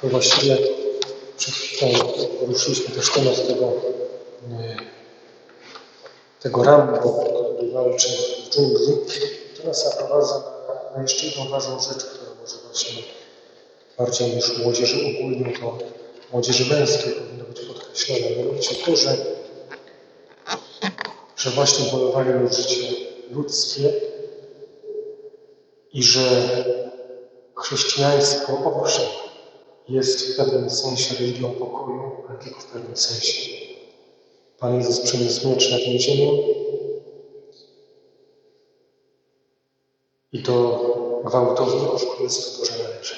To właściwie przed chwilą poruszyliśmy też temat tego, e, tego Rambo, który walczy w dżungli. To nas zaprowadza na jeszcze jedną ważną rzecz, która może właśnie bardziej niż młodzieży ogólnie, to młodzieży męskiej powinno być podkreślone. Mianowicie to, że, że właśnie bojowanie o życie ludzkie i że chrześcijaństwo owszem jest w pewnym sensie religią pokoju, ale tylko w pewnym sensie. Pan Jezus przyniósł miecz na tę ziemię i do gwałtowników w Królestwie Boże należy.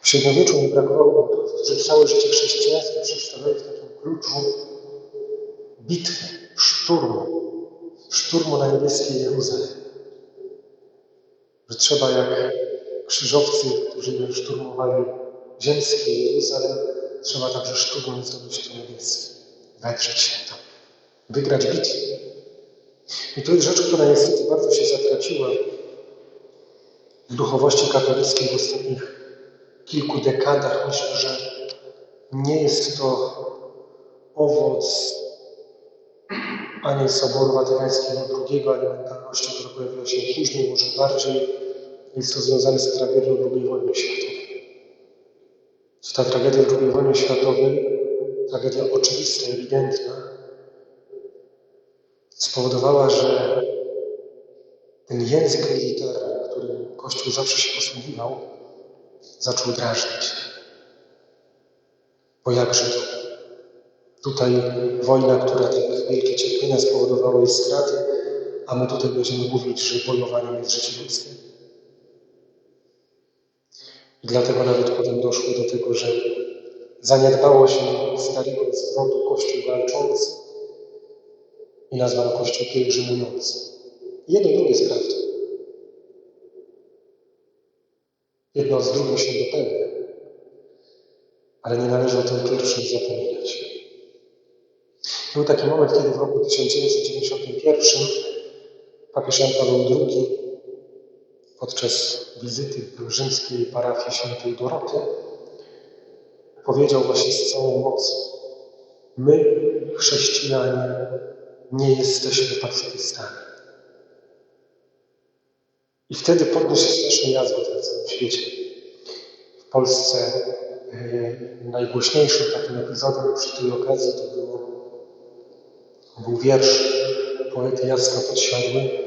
W średniowieczu nie brakowało autorów, którzy całe życie chrześcijaństwa przedstawiali w takim kluczu bitwy, szturmu, szturmu na niebieskie Jeruzalem. Że trzeba jak krzyżowcy, którzy szturmowali ziemskie Jeruzalem, trzeba także szturmem zdobyć to niebieskie, wedrzeć się tam, wygrać bitwę. I to jest rzecz, która niestety bardzo się zatraciła w duchowości katolickiej w ostatnich kilku dekadach. Myślę, że nie jest to owoc ani Soboru Watykańskiego II, ani mentalności, która pojawiła się później, może bardziej jest to związane z tragedią II wojny światowej. Ta tragedia II wojny światowej, tragedia oczywista, ewidentna, spowodowała, że ten język militarny, którym Kościół zawsze się posługiwał, zaczął drażnić. Bo jakże tutaj wojna, która tak wielkie cierpienia spowodowała i straty, a my tutaj będziemy mówić, że bojowaniem jest życie ludzkie. I dlatego nawet potem doszło do tego, że zaniedbało się starego zwrotu Kościół walczący i nazwano Kościół pielgrzymujący. Jedno drugie jest prawdą. Jedno z drugim się dopełnia, ale nie należy o tym pierwszym zapominać. Był taki moment, kiedy w roku 1991 papież Jan Paweł II podczas wizyty w rzymskiej parafii świętej Doroty powiedział właśnie z całą mocą my, chrześcijanie, nie jesteśmy pacyfistami. I wtedy podniósł się straszny jazgot na całym świecie. W Polsce yy, najgłośniejszym takim epizodem przy tej okazji to było, był wiersz poety Jacka Podsiadły,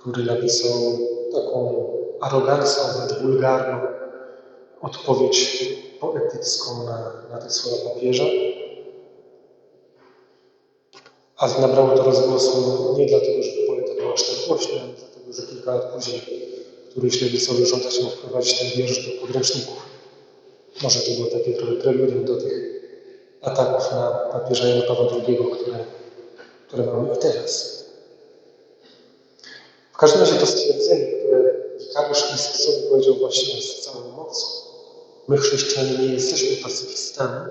który napisał taką arogancką, wręcz wulgarną odpowiedź poetycką na, na te słowa papieża. A nabrało to rozgłosu nie dlatego, że poeta był aż tak głośny, ale dlatego, że kilka lat później któryś lewicowy rząd chciał wprowadzić ten wiersz do podręczników. Może to było takie trochę preludium do tych ataków na papieża Jana Pawła II, które, które mamy i teraz. Każdym razie to stwierdzenie, które wikariusz Chrystusowy powiedział właśnie z całą mocą, my chrześcijanie nie jesteśmy pacyfistami,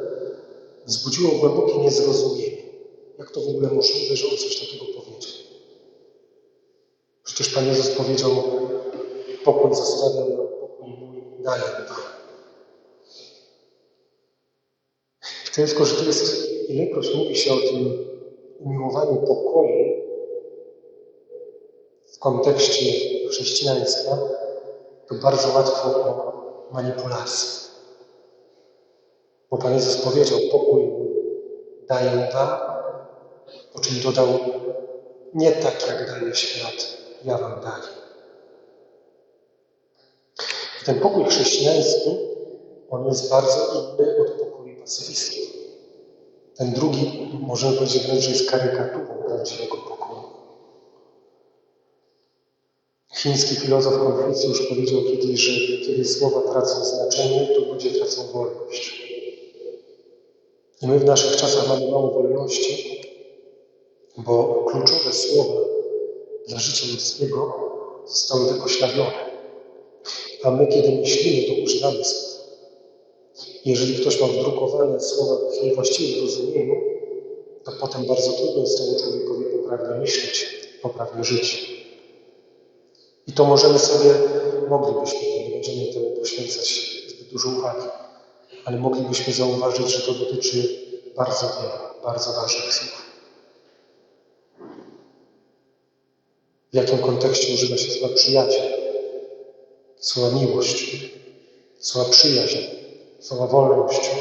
wzbudziło głębokie niezrozumienie. Jak to w ogóle możliwe, że on coś takiego powiedział? Przecież Pan Jezus powiedział, pokój zostawiam pokój mój daję wam. Tylko, że to jest, ilekroć mówi się o tym umiłowaniu pokoju w kontekście chrześcijaństwa, to bardzo łatwo o manipulację. Bo Pan Jezus powiedział, pokój daję wam, po czym dodał, nie tak jak daje świat, ja wam daję. Ten pokój chrześcijański, on jest bardzo inny od pokoju pacyfistów. Ten drugi, możemy powiedzieć wręcz, jest karykaturą prawdziwego pokoju. Chiński filozof Konfucjusz powiedział kiedyś, że kiedy słowa tracą znaczenie, to ludzie tracą wolność. I my w naszych czasach mamy mało wolności, bo kluczowe słowa dla życia ludzkiego zostały wypoślawione. A my, kiedy myślimy, to używamy słów. Jeżeli ktoś ma wdrukowane słowa w niewłaściwym rozumieniu, to potem bardzo trudno jest temu człowiekowi poprawnie myśleć, poprawnie żyć. I to możemy sobie, moglibyśmy, nie będziemy temu poświęcać zbyt dużo uwagi, ale moglibyśmy zauważyć, że to dotyczy bardzo wielu, bardzo ważnych słów. W jakim kontekście używa się słowa przyjaciel, słowa miłość, słowa przyjaźń, słowa wolność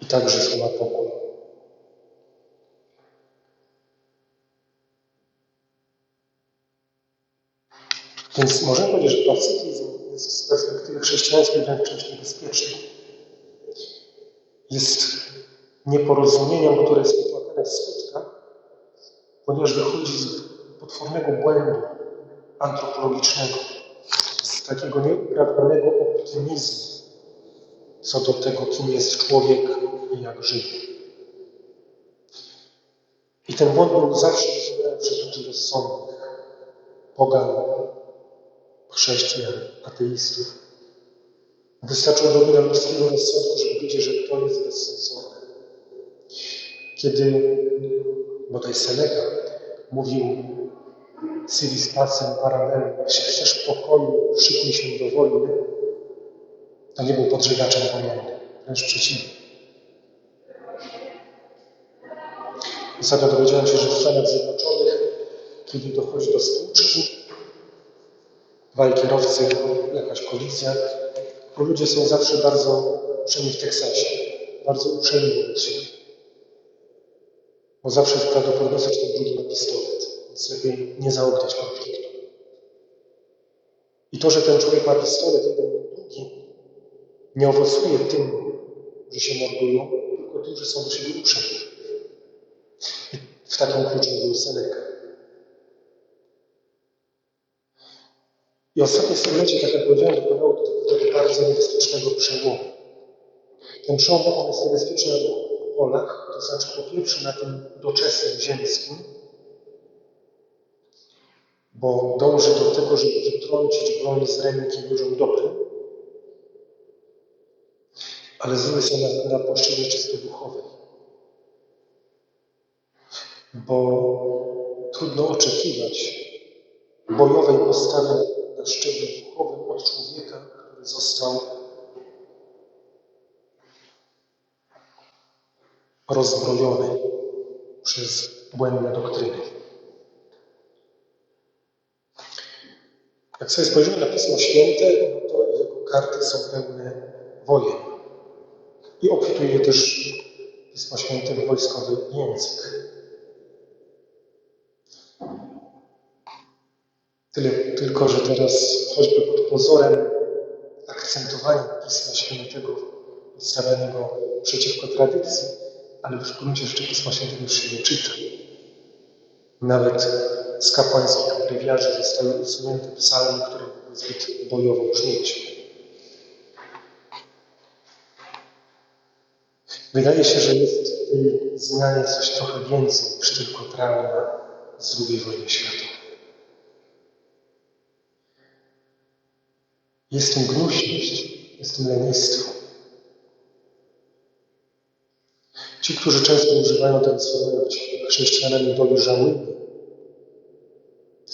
i także słowa pokój. Więc możemy powiedzieć, że pacyfizm jest z perspektywy chrześcijańskiej wręcz czymś. Jest nieporozumieniem, które jest wypłakane w skutkach, ponieważ wychodzi z potwornego błędu antropologicznego, z takiego nieuprawnionego optymizmu co do tego, kim jest człowiek i jak żyje. I ten błąd był zawsze rozumiany przez ludzi rozsądnych, pogan, chrześcijan, ateistów. Wystarczyło odrobina ludzkiego rozsądku, żeby wiedzieć, że to jest bezsensowne. Kiedy bodaj Seneca mówił Civis pacem parabellum, jeśli chcesz pokoju, szykuj się do wojny, to nie był podżegaczem wojennym, wręcz przeciwnie. Ostatnio dowiedziałem się, że w Stanach Zjednoczonych, kiedy dochodzi do stłuczki, dwaj kierowcy, jakaś kolizja, to ludzie są zawsze bardzo, przynajmniej w Teksasie, bardzo uprzejmi wobec siebie. Bo zawsze jest prawdopodobieństwo, że ten drugi ma pistolet, więc lepiej nie zaogniać konfliktu. I to, że ten człowiek ma pistolet, jeden drugi, nie owocuje tym, że się mordują, tylko tym, że są do siebie uprzejmi. W takim kluczu był Seneca. I ostatnie stulecie, tak jak powiedziałem, dokonało do tego bardzo niebezpiecznego przełomu. Ten przełom on jest niebezpieczny na dwóch polach, to znaczy po pierwsze na tym doczesnym, ziemskim, bo dąży do tego, żeby wytrącić broń z ręki ludziom dobrym, ale z drugiej strony na, na płaszczyźnie czysto duchowej. Bo trudno oczekiwać bojowej postawy na szczeblu duchowym od człowieka, który został rozbrojony przez błędne doktryny. Jak sobie spojrzymy na Pismo Święte, no to jego karty są pełne wojen. I obfituje też Pismo Święte w wojskowy język. Tyle tylko, że teraz choćby pod pozorem akcentowania Pisma Świętego stawianego przeciwko tradycji, ale w gruncie rzeczy Pisma Świętego już się nie czyta. Nawet z kapłańskich abrewiarzy zostały usunięte psalmy, które były zbyt bojowo brzmieć. Wydaje się, że jest w tej zmianie coś trochę więcej niż tylko trauma z II wojny światowej. Jest tym gnuśność, jest tym lenistwo. Ci, którzy często używają tego słowa chrześcijanami dojrzałymi,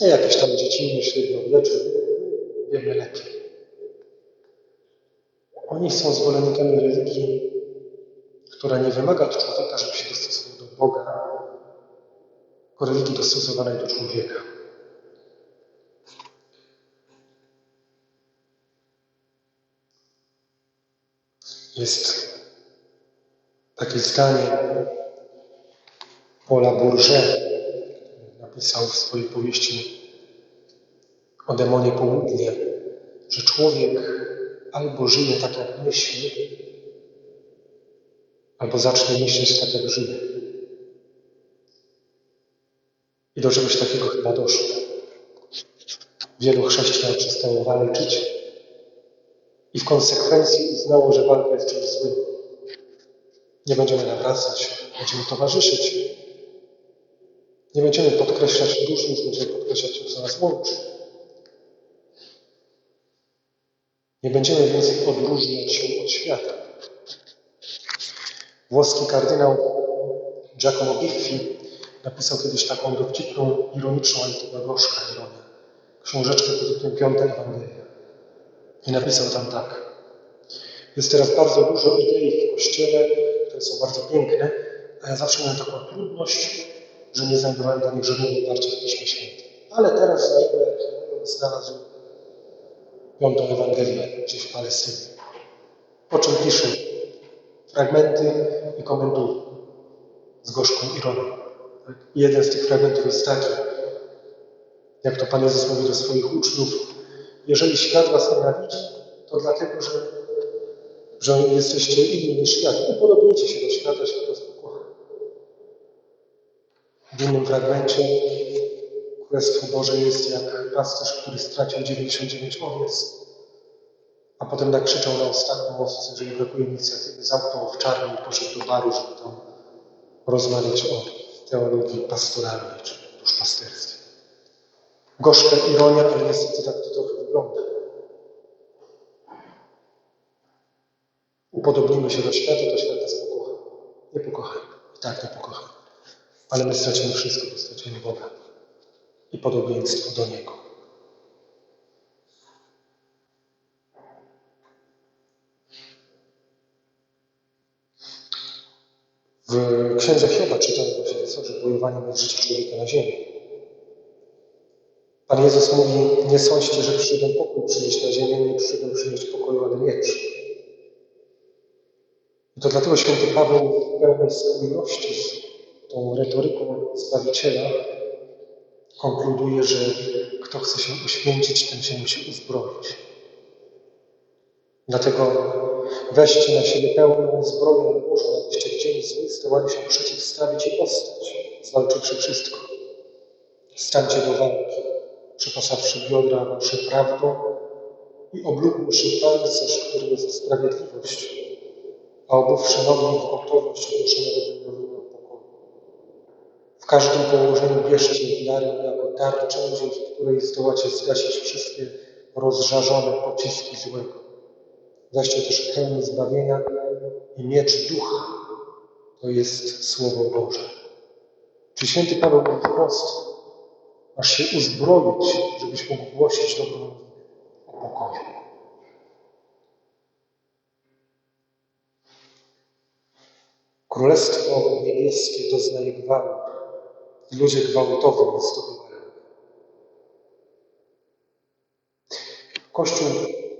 nie jakieś tam dziecinne, średniowiecze, wiemy lepiej. Oni są zwolennikami religii, która nie wymaga od człowieka, żeby się dostosował do Boga, tylko religii dostosowanej do człowieka. Jest takie zdanie Paula Bourget, napisał w swojej powieści o demonie południe, że człowiek albo żyje tak, jak myśli, albo zacznie myśleć tak, jak żyje. I do czegoś takiego chyba doszło. Wielu chrześcijan przestało walczyć i w konsekwencji uznało, że walka jest czymś złym. Nie będziemy nawracać, będziemy towarzyszyć. Nie będziemy podkreślać różnic, będziemy podkreślać to, co nas łączy. Nie będziemy więcej odróżniać się od świata. Włoski kardynał Giacomo Biffi napisał kiedyś taką dowcipną, ironiczną, ale to była gorzka ironia, książeczkę pod tytułem Piąta Ewangelia. I napisał tam tak. Jest teraz bardzo dużo idei w Kościele, które są bardzo piękne, a ja zawsze miałem taką trudność, że nie znajdowałem dla nich żadnego oparcia w Piśmie Świętym. Ale teraz znajdę, znalazł piątą Ewangelię gdzieś w Palestynie. Po czym pisze fragmenty i komentuje z gorzką ironią. Tak? Jeden z tych fragmentów jest taki, jak to Pan Jezus mówi do swoich uczniów, jeżeli świat was nienawidzi, to dlatego, że, że jesteście inni niż świat. Upodobnijcie się do świata, świat was pokocha. W innym fragmencie Królestwo Boże jest jak pasterz, który stracił 99 owiec, a potem nakrzyczał na ostatnią owcę, jeżeli brakuje inicjatywy, zamknął owczarnię i poszedł do baru, żeby tam rozmawiać o teologii pastoralnej czy duszpasterstwie. Gorzka ironia, ale niestety tak to trochę wygląda. Upodobnimy się do świata, to świat nas pokocha. Nie pokocha. I tak nie pokocha. Ale my stracimy wszystko, bo stracimy Boga i podobieństwo do Niego. W księdze Hioba czytamy właśnie co, że bojowanie jest życie człowieka na ziemi. Pan Jezus mówi, nie sądźcie, że przyszedłem pokój przynieść na ziemię, nie przyszedłem przynieść pokoju, ale miecz. I to dlatego święty Paweł w pełnej spójności z tą retoryką Zbawiciela konkluduje, że kto chce się uświęcić, ten się musi uzbroić. Dlatego weźcie na siebie pełną zbroję Bożą, abyście w dzień zły zdołali się przeciwstawić i ostać, zwalczywszy wszystko. Stańcie do walki, przypasawszy biodra wasze prawdą i oblógłszy pancerz, który jest sprawiedliwość, a obuwszy nogi w gotowość ogłoszenia dobrodziejstwa pokoju. W każdym położeniu bierzcie wiarę jako tarczę, dzięki której zdołacie zgasić wszystkie rozżarzone pociski złego. Weźcie też hełm zbawienia i miecz ducha, to jest Słowo Boże. Czy święty Paweł mówi wprost, masz się uzbroić, żebyś mógł głosić dobrą o pokoju. Królestwo niebieskie doznaje gwałtu. Ludzie gwałtownie je zdobywają. Kościół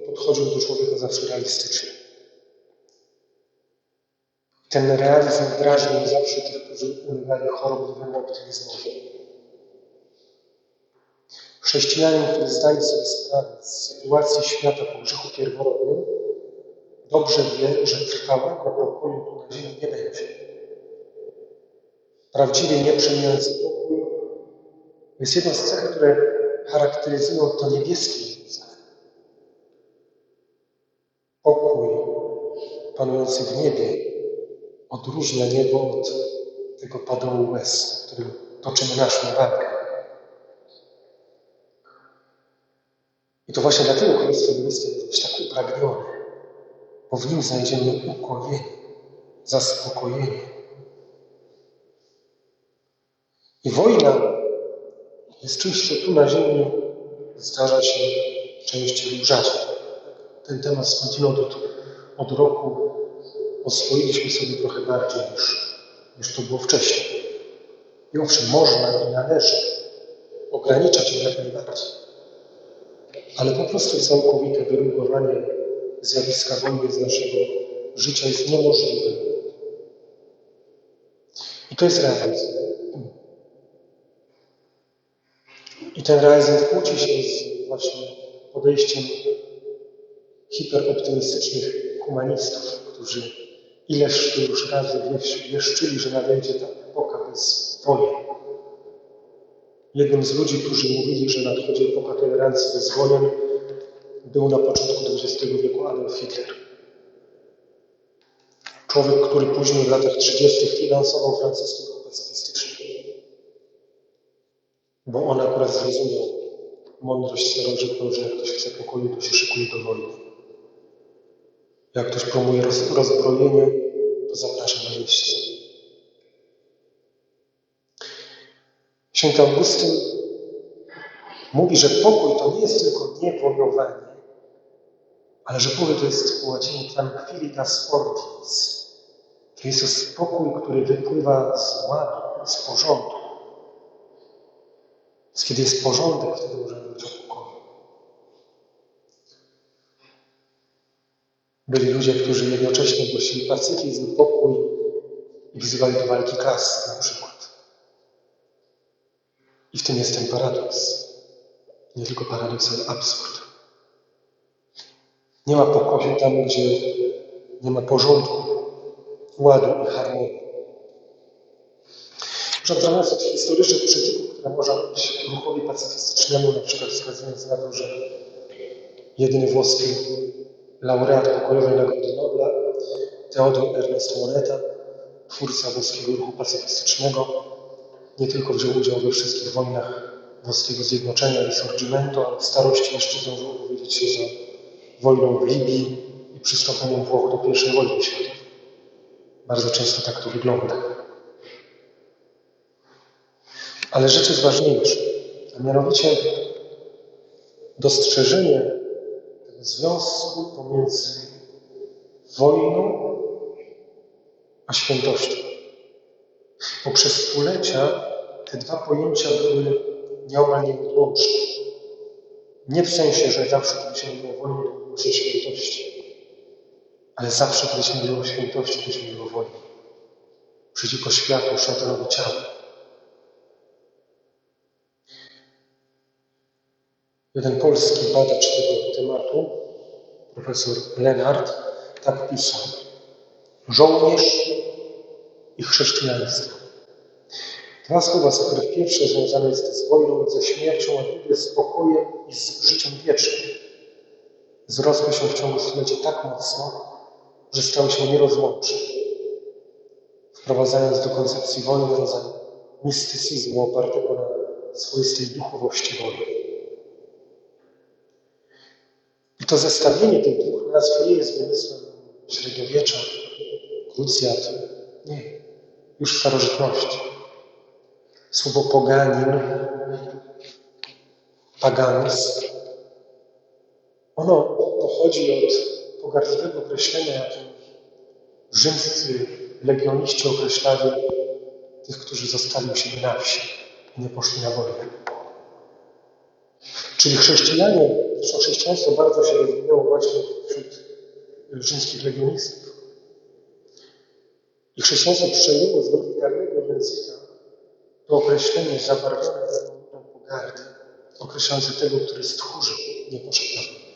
podchodził do człowieka zawsze realistycznie. Ten realizm drażnił zawsze tych, którzy ulegali chorobliwemu optymizmowi. Chrześcijanin, który zdaje sobie sprawę z sytuacji świata po grzechu pierworodnym, dobrze wie, że trwałego pokoju tu na ziemi nie będzie. Prawdziwie nieprzemijający pokój jest jedną z cech, które charakteryzują to niebieskie Jeruzalem. Pokój panujący w niebie odróżnia niebo od tego padołu łez, którym toczymy naszą walkę. I to właśnie dlatego Królestwo Niebieskie jest tak upragnione, bo w nim znajdziemy ukojenie, zaspokojenie. I wojna jest czymś, co tu na ziemi zdarza się częściej rzadziej. Ten temat skądinąd od, od roku oswoiliśmy sobie trochę bardziej niż, niż to było wcześniej. I owszem, można i należy ograniczać jak najbardziej ale po prostu całkowite wyrugowanie zjawiska wojny z naszego życia jest niemożliwe. I to jest realizm. I ten realizm kłóci się z właśnie podejściem hiperoptymistycznych humanistów, którzy ileż już razy wieszczyli, że nadejdzie ta epoka bez wojen. Jednym z ludzi, którzy mówili, że nadchodzi epoka tolerancji bez wojen, był na początku XX wieku Adolf Hitler. Człowiek, który później w latach 30. finansował francuski ruch pacyfistyczny. Bo on akurat zrozumiał mądrość starożytną, że jak ktoś chce pokoju, to się szykuje do wojny. Jak ktoś promuje roz, rozbrojenie, to zaprasza na miejsce. Święty Augustyn mówi, że pokój to nie jest tylko niewojowanie, ale że poły to jest po łacinie tranquilitas ordinis. To jest to spokój, który wypływa z ładu, z porządku. Więc kiedy jest porządek, wtedy możemy o pokoju. Byli ludzie, którzy jednocześnie głosili pacyfizm, pokój i wzywali do walki klas na przykład. I w tym jest ten paradoks. Nie tylko paradoks, ale absurd. Nie ma pokoju tam, gdzie nie ma porządku, ładu i harmonii. Żadna nazw historycznych przeciwów, które można być ruchowi pacyfistycznemu, na przykład wskazując na to, że jedyny włoski laureat pokojowej Nagrody Nobla, Teodor Ernest Moneta, twórca włoskiego ruchu pacyfistycznego, nie tylko wziął udział we wszystkich wojnach włoskiego zjednoczenia i sorgimento, ale w starości jeszcze zdążył powiedzieć się za wojną w Libii i przystąpieniem Włoch do I wojny światowej. Bardzo często tak to wygląda. Ale rzecz jest ważniejsza, a mianowicie dostrzeżenie tego związku pomiędzy wojną a świętością. Bo przez stulecia te dwa pojęcia były nieomal nieodłączne. Nie w sensie, że zawsze, kiedy się mówiło o wojnie, się świętości. Ale zawsze, kiedy się świętości, to się mówiło. Przeciwko światu, szatanowi ciała. Jeden polski badacz tego tematu, profesor Lenart, tak pisał. Żołnierz i chrześcijaństwo. Dwa słowa, z których pierwsze związane jest z wojną ze śmiercią, a drugie z pokojem i z życiem wiecznym. Zrosły się w ciągu stuleci tak mocno, że stały się nierozłączne, wprowadzając do koncepcji wojny rodzaj mistycyzmu opartego na swoistej duchowości wojny. I to zestawienie tych dwóch nazw nie jest wymysłem średniowiecza, krucjat. Nie. Już starożytności. Słowo poganin, paganizm, ono pochodzi od pogardliwego określenia, jakim rzymscy legioniści określali tych, którzy zostali u siebie na wsi i nie poszli na wojnę. Czyli chrześcijanie, zresztą chrześcijaństwo bardzo się rozwinęło właśnie wśród rzymskich legionistów. I chrześcijaństwo przejęło z militarnego języka to określenie zabarwione wewnętrzną pogardę, określające tego, który stchórzył, nie poszedł na wojnę.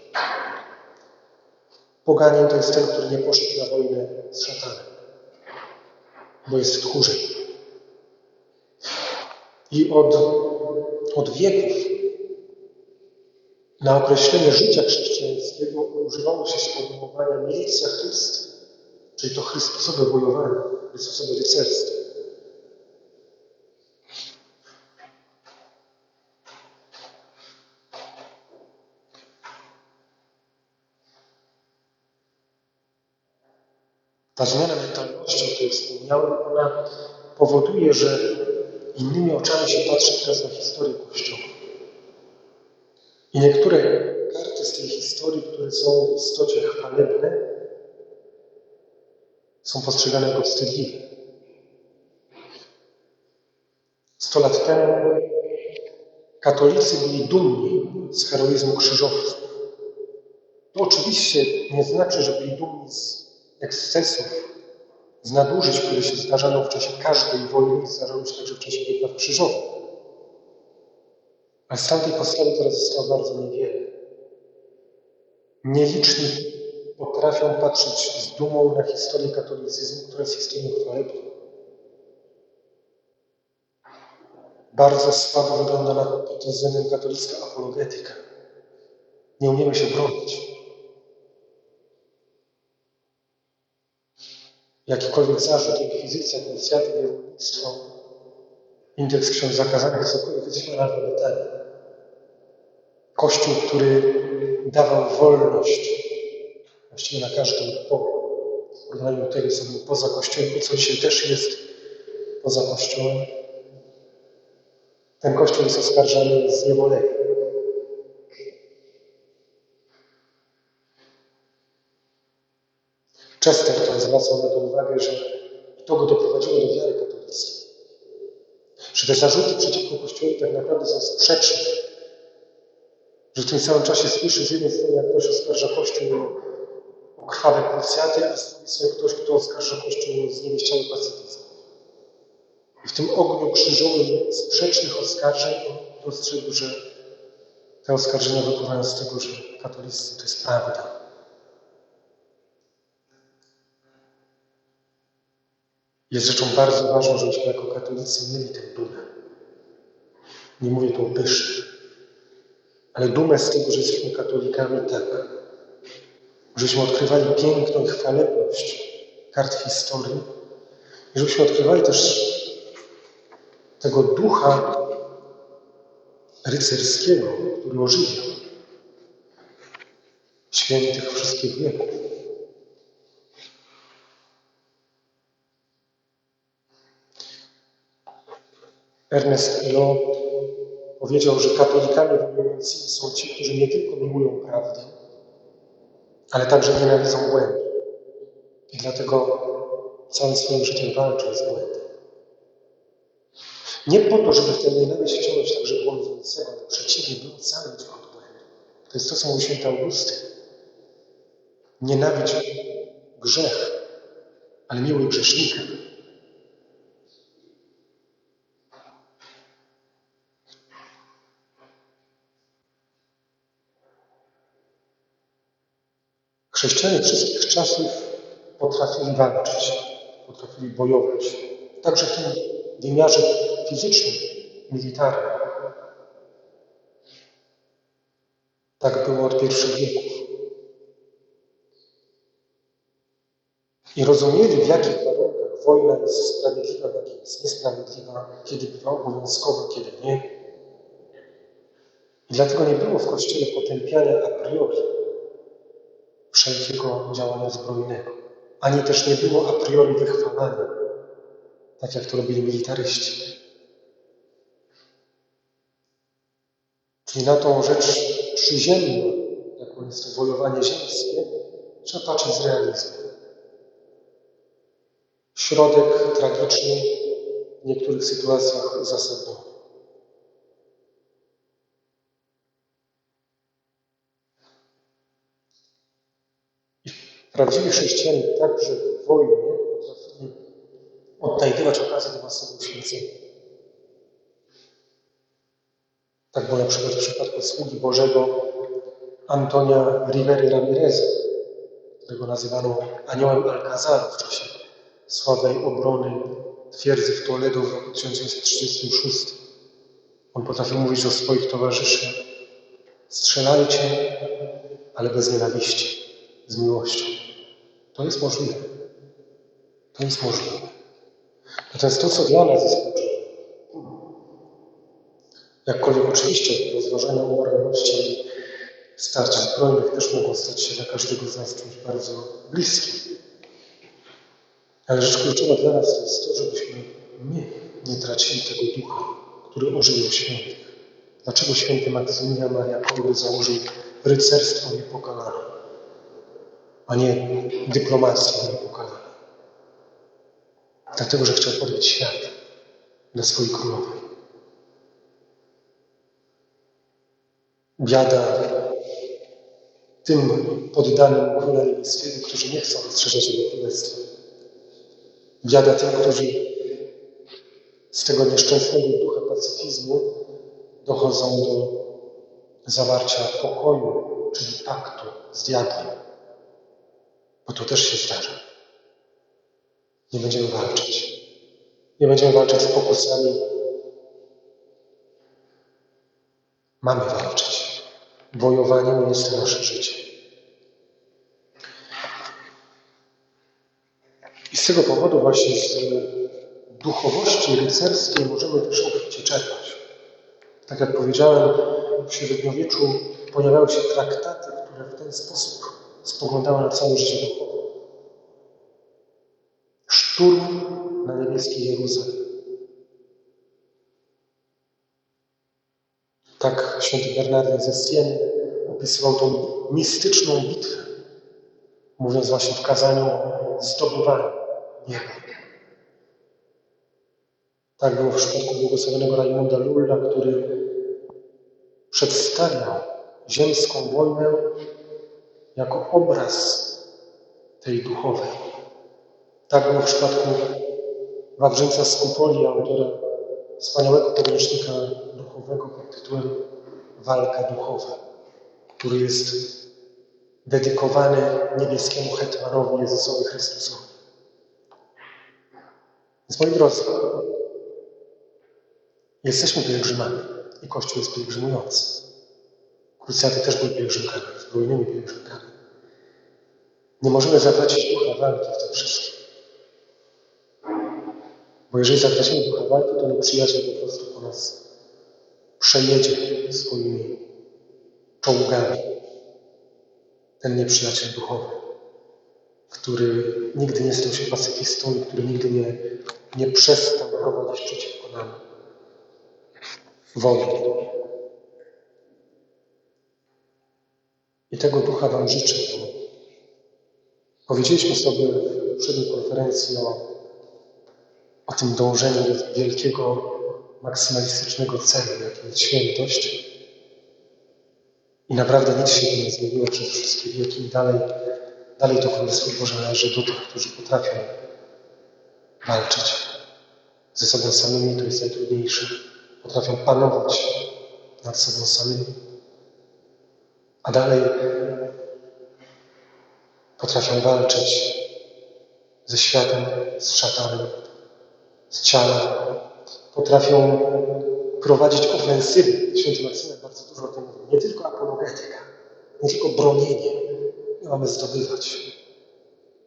Poganin to jest ten, który nie poszedł na wojnę z szatanem, bo jest tchórzem. I od, od wieków na określenie życia chrześcijańskiego używało się sformułowania milicja Chrysta, czyli to Chrystusowe wojowanie, Chrystusowe rycerstwo. Ta zmiana mentalności, o której wspomniałem, ona powoduje, że innymi oczami się patrzy teraz na historię Kościoła. I niektóre karty z tej historii, które są w istocie chwalebne, są postrzegane jako wstydliwe. Sto lat temu katolicy byli dumni z heroizmu krzyżowców. To oczywiście nie znaczy, że byli dumni z ekscesów, z nadużyć, które się zdarzały w czasie każdej wojny, zdarzały się także w czasie wypraw krzyżowych. Ale z tamtej postawy teraz zostało bardzo niewiele. Nieliczni potrafią patrzeć z dumą na historię katolicyzmu, która jest historią chwalebną. Bardzo słabo wygląda na pod względem katolicka apologetyka. Nie umiemy się bronić. Jakikolwiek zarzut, inkwizycja, krucjaty, niewolnictwo, indeks ksiąg zakazanych, cokolwiek jest fundamentalne. Kościół, który dawał wolność właściwie na każdym polu. W porównaniu tego, co było poza Kościołem i co dzisiaj też jest poza Kościołem. Ten Kościół jest oskarżany z niewolenia. Chesterton zwracał na to uwagę, że to go doprowadziło do wiary katolickiej. Że te zarzuty przeciwko Kościołowi tak naprawdę są sprzeczne. Że w tym samym czasie słyszy z jednej strony, jak ktoś oskarża Kościół o, krwawe krucjaty, a z drugiej strony ktoś, kto oskarża Kościół o zniewieściały pacyfizm. I w tym ogniu krzyżowym sprzecznych oskarżeń dostrzegł, że te oskarżenia wypływają z tego, że katolicyzm to jest prawda. Jest rzeczą bardzo ważną, żebyśmy jako katolicy mieli tę dumę. Nie mówię tu o pyszy, ale dumę z tego, że jesteśmy katolikami tak. Żebyśmy odkrywali piękno i chwalebność kart historii i żebyśmy odkrywali też tego ducha rycerskiego, który ożywia świętych wszystkich wieków. Ernest Elo powiedział, że katolikami wymieniającymi są ci, którzy nie tylko miłują prawdę, ale także nienawidzą błędu. I dlatego całym swoim życiem walczą z błędem. Nie po to, żeby w tę nienawiść wciągnąć także błądzącego, ale przeciwnie, by ocalić od błędu. To jest to, co mówi święty Augustyn. Nienawidź grzech, ale miłuj grzesznika. Chrześcijanie wszystkich czasów potrafili walczyć, potrafili bojować. Także w tym wymiarze fizycznym, militarnym. Tak było od pierwszych wieków. I rozumieli, w jakich warunkach wojna jest sprawiedliwa, w jakich jest niesprawiedliwa, kiedy bywa obowiązkowa, kiedy nie. I dlatego nie było w Kościele potępiania a priori wszelkiego działania zbrojnego. Ani też nie było a priori wychwalania, tak jak to robili militaryści. Czyli na tą rzecz przyziemną, jaką jest wojowanie ziemskie, trzeba patrzeć z realizmem. Środek tragiczny w niektórych sytuacjach uzasadniony. Prawdziwi chrześcijanie także w wojnie potrafili odnajdywać okazję do własnego uświęcenia. Tak było na przykład w przypadku sługi Bożego Antonia Rivery Ramireza, którego nazywano aniołem Alcazaru w czasie sławnej obrony twierdzy w Toledo w roku 1936. On potrafił mówić do swoich towarzyszy strzelajcie, ale bez nienawiści, z miłością. To jest możliwe. To jest możliwe. Natomiast to, co dla nas jest kluczowe, jakkolwiek oczywiście rozważania o moralności i starciach zbrojnych też mogą stać się dla każdego z nas czymś bardzo bliskim. Ale rzecz kluczowa dla nas jest to, żebyśmy my nie tracili tego ducha, który ożywił świętych. Dlaczego święty Maksymilian Maria Kolby założył rycerstwo niepokalane? A nie dyplomację niepokonaną. Dlatego, że chciał podbić świat dla swojej królowej. Biada tym poddanym króla niebieskiego, którzy nie chcą rozszerzać jego królestwa. Biada tym, którzy z tego nieszczęsnego ducha pacyfizmu dochodzą do zawarcia pokoju, czyli paktu z diabłem. Bo to też się zdarza. Nie będziemy walczyć. Nie będziemy walczyć z pokusami. Mamy walczyć. Wojowaniem jest nasze życie. I z tego powodu właśnie z duchowości rycerskiej możemy też obficie czerpać. Tak jak powiedziałem, w średniowieczu pojawiały się traktaty, które w ten sposób spoglądała na całe życie duchowe. Szturm na niebieski Jeruzalem. Tak święty Bernardyn ze Sieny opisywał tą mistyczną bitwę mówiąc właśnie w kazaniu o zdobywaniu nieba. Tak było w przypadku błogosławionego Raimunda Lulla, który przedstawiał ziemską wojnę jako obraz tej duchowej. Tak było w przypadku Wawrzyńca z autora wspaniałego podręcznika duchowego pod tytułem Walka duchowa, który jest dedykowany niebieskiemu hetmanowi Jezusowi Chrystusowi. Więc moi drodzy, jesteśmy pielgrzymami i Kościół jest pielgrzymujący. Krucjaty też były pielgrzymkami, zbrojnymi pielgrzymkami. Nie możemy zatracić ducha walki w tym wszystkim. Bo jeżeli zatracimy ducha walki, to nieprzyjaciel po prostu po nas przejedzie swoimi czołgami. Ten nieprzyjaciel duchowy, który nigdy nie stał się pacyfistą i który nigdy nie, nie przestał prowadzić przeciwko nam wojny. I tego ducha Wam życzę. Powiedzieliśmy sobie w poprzedniej konferencji o, o tym dążeniu do wielkiego, maksymalistycznego celu, jakim jest świętość. I naprawdę nic się nie zmieniło przez wszystkie wieki i dalej, dalej to Królestwo Boże należy do tych, którzy potrafią walczyć ze sobą samymi, to jest najtrudniejsze. Potrafią panować nad sobą samymi. A dalej potrafią walczyć ze światem, z szatanem, z ciałem. Potrafią prowadzić ofensywy. Święty Maksymek bardzo dużo o tym mówi. Nie tylko apologetyka, nie tylko bronienie. My mamy zdobywać.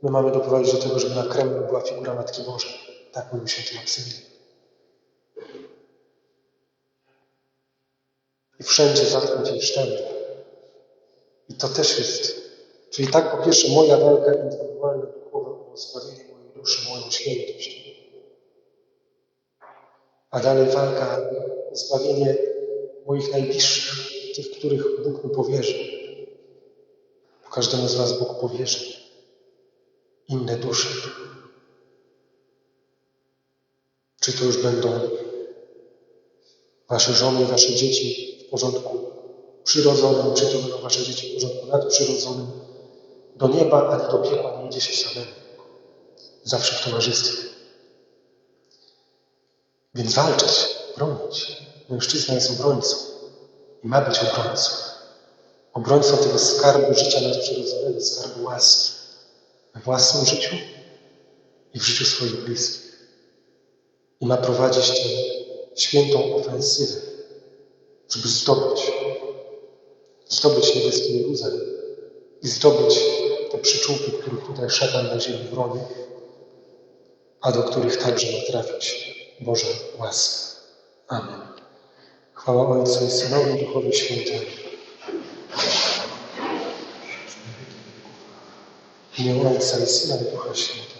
My mamy doprowadzić do tego, żeby na Kremlu była figura Matki Bożej. Tak mówił święty Maksymek. I wszędzie zatknąć jej sztędy. I to też jest Czyli tak po pierwsze moja walka indywidualna, duchowa o zbawienie mojej duszy, moją świętość. A dalej walka o zbawienie moich najbliższych, tych, których Bóg mi powierzy. Bo każdemu z Was Bóg powierzy inne dusze. Czy to już będą Wasze żony, Wasze dzieci w porządku przyrodzonym, czy to będą Wasze dzieci w porządku nadprzyrodzonym, do nieba ani do piekła nie idzie się samemu. Zawsze w towarzystwie. Więc walczyć, bronić. Mężczyzna jest obrońcą i ma być obrońcą. Obrońcą tego skarbu życia nadprzyrodzonego, skarbu łaski we własnym życiu i w życiu swoich bliskich. I ma prowadzić tę świętą ofensywę, żeby zdobyć, zdobyć niebieskie Jeruzalem i zdobyć te przyczółki, których tutaj szatan na ziemi broni, a do których także ma trafić Boża łaska. Amen. Chwała Ojcu i Synowi i Duchowi Świętemu. Imię Ojca i Syna i Ducha Świętego.